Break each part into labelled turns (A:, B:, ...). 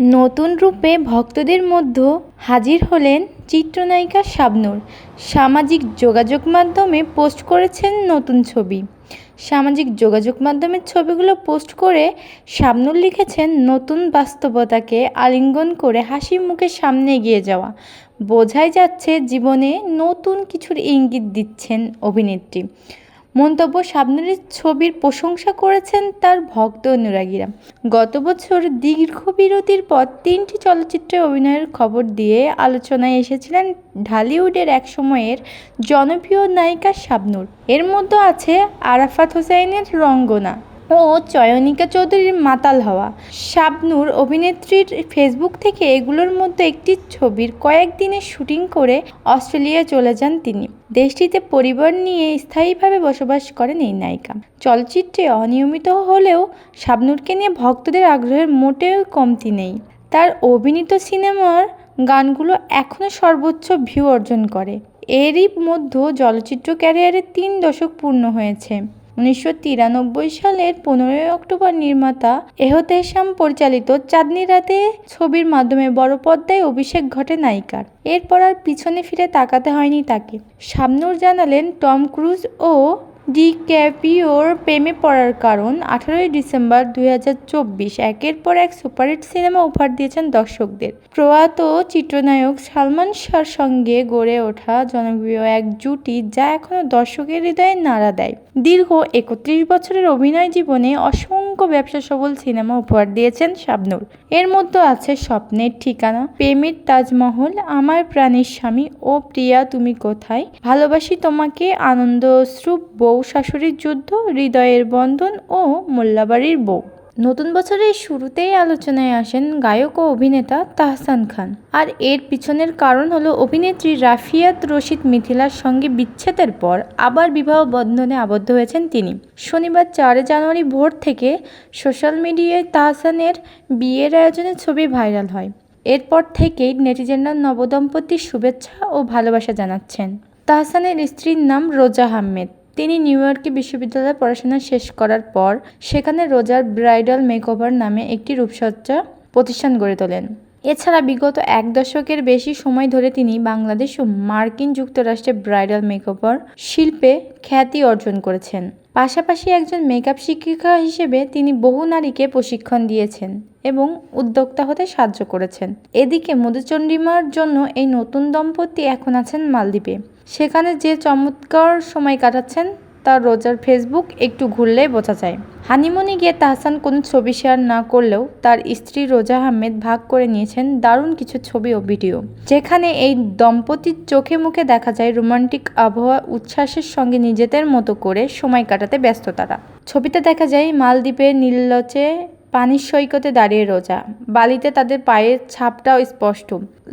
A: নতুন রূপে ভক্তদের মধ্যে হাজির হলেন চিত্রনায়িকা শাবনূর। সামাজিক যোগাযোগ মাধ্যমে পোস্ট করেছেন নতুন ছবি। সামাজিক যোগাযোগ মাধ্যমের ছবিগুলো পোস্ট করে শাবনূর লিখেছেন নতুন বাস্তবতাকে আলিঙ্গন করে হাসি মুখে সামনে এগিয়ে যাওয়া। বোঝাই যাচ্ছে জীবনে নতুন কিছুর ইঙ্গিত দিচ্ছেন অভিনেত্রী। মন্তব্য শাবনূরের ছবির প্রশংসা করেছেন তার ভক্ত অনুরাগীরা। গত বছর দীর্ঘ বিরতির পর তিনটি চলচ্চিত্রে অভিনয়ের খবর দিয়ে আলোচনায় এসেছিলেন ঢালিউডের এক সময়ের জনপ্রিয় নায়িকা শাবনূর। এর মধ্যে আছে আরাফাত হোসাইনের রঙ্গনা। ও চয়নিকা চৌধুরীর মাতাল হওয়া। শাবনূর অভিনেত্রীর ফেসবুক থেকে এগুলোর মধ্যে একটি ছবির কয়েকদিনের শুটিং করে অস্ট্রেলিয়া চলে যান তিনি। দেশটিতে পরিবার নিয়ে স্থায়ীভাবে বসবাস করেন এই নায়িকা। চলচ্চিত্রে অনিয়মিত হলেও শাবনূরকে নিয়ে ভক্তদের আগ্রহের মোটেও কমতি নেই। তার অভিনীত সিনেমার গানগুলো এখনও সর্বোচ্চ ভিউ অর্জন করে। এরই মধ্যে চলচ্চিত্র ক্যারিয়ারে তিন দশক পূর্ণ হয়েছে। উনিশশো তিরানব্বই সালের পনেরোই অক্টোবর নির্মাতা এহতেশাম পরিচালিত চাঁদনি রাতে ছবির মাধ্যমে বড় পর্দায় অভিষেক ঘটে নায়িকার। এরপর আর পিছনে ফিরে তাকাতে হয়নি তাকে। শাবনূর জানালেন, টম ক্রুজ ও ডি ক্যাপিওর প্রেমে পড়ার কারণ আঠারোই ডিসেম্বর দুই হাজার চব্বিশ, একের পর এক সুপারহিট সিনেমা উপহার দিয়েছেন দর্শকদের। প্রয়াত চিত্রনায়ক সালমান শাহর সঙ্গে গড়ে ওঠা জনপ্রিয় এক জুটি যা এখনও দর্শকের হৃদয়ে নাড়া দেয়। দীর্ঘ একত্রিশ বছরের অভিনয় জীবনে অসংখ্য ব্যবসা সফল সিনেমা উপহার দিয়েছেন শাবনূর। এর মধ্যে আছে স্বপ্নের ঠিকানা, প্রেমের তাজমহল, আমার প্রাণের স্বামী, ও প্রিয়া, তুমি কোথায়? ভালোবাসি তোমাকে, আনন্দ, অশ্রু, বউ শাশুড়ির যুদ্ধ, হৃদয়ের বন্ধন ও মোল্লাবাড়ির বউ। নতুন বছরের শুরুতেই আলোচনায় আসেন গায়ক ও অভিনেতা তাহসান খান। আর এর পিছনের কারণ হলো অভিনেত্রী রাফিয়াত রশিদ মিথিলার সঙ্গে বিচ্ছেদের পর আবার বিবাহ বন্ধনে আবদ্ধ হয়েছেন তিনি। শনিবার চারে জানুয়ারি ভোর থেকে সোশ্যাল মিডিয়ায় তাহসানের বিয়ের আয়োজনের ছবি ভাইরাল হয়। এরপর থেকেই নেটিজেনরা নবদম্পতির শুভেচ্ছা ও ভালোবাসা জানাচ্ছেন। তাহসানের স্ত্রীর নাম রোজা আহমেদ। তিনি নিউ ইয়র্কে বিশ্ববিদ্যালয়ে পড়াশোনা শেষ করার পর সেখানে রোজার ব্রাইডাল মেকওভার নামে একটি রূপসজ্জা প্রতিষ্ঠান গড়ে তোলেন। এছাড়া বিগত এক দশকের বেশি সময় ধরে তিনি বাংলাদেশ ও মার্কিন যুক্তরাষ্ট্রে ব্রাইডাল মেকওভার শিল্পে খ্যাতি অর্জন করেছেন। পাশাপাশি একজন মেকআপ শিক্ষিকা হিসেবে তিনি বহু নারীকে প্রশিক্ষণ দিয়েছেন এবং উদ্যোক্তা হতে সাহায্য করেছেন। এদিকে মধুচন্দ্রিমার জন্য এই নতুন দম্পতি এখন আছেন মালদ্বীপে। সেখানে যে চমৎকার সময় কাটাচ্ছেন, তার রোজার ফেসবুক একটু ঘুরলেই বোঝা যায়। হানিমুনে গিয়ে তাহসান কোনো ছবি শেয়ার না করলেও তার স্ত্রী রোজা আহমেদ ভাগ করে নিয়েছেন দারুণ কিছু ছবি ও ভিডিও। যেখানে এই দম্পতির চোখে মুখে দেখা যায় রোমান্টিক আবহাওয়া উচ্ছ্বাসের সঙ্গে নিজেদের মতো করে সময় কাটাতে ব্যস্ত তারা। ছবিতে দেখা যায় মালদ্বীপের নীলচে পানির সৈকতে দাঁড়িয়ে রোজা। বালিতে তাদের পায়ের ছাপটাও স্পষ্ট।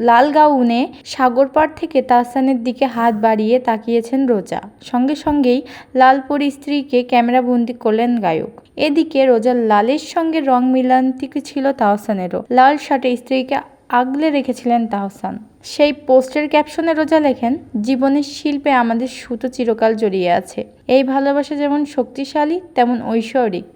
A: লাল গাউনে সাগর পাড় থেকে তাহসানের দিকে হাত বাড়িয়ে তাকিয়েছেন রোজা। সঙ্গে সঙ্গেই লালপুরি স্ত্রীকে ক্যামেরাবন্দি করলেন গায়ক। এদিকে রোজার লালের সঙ্গে রং মিলান্তিক ছিল তাহসানেরও। লাল শার্টে স্ত্রীকে আগলে রেখেছিলেন তাহসান। সেই পোস্টের ক্যাপশনে রোজা লেখেন, জীবনের শিল্পে আমাদের সুতো চিরকাল জড়িয়ে আছে। এই ভালোবাসা যেমন শক্তিশালী, তেমন ঐশ্বরিক।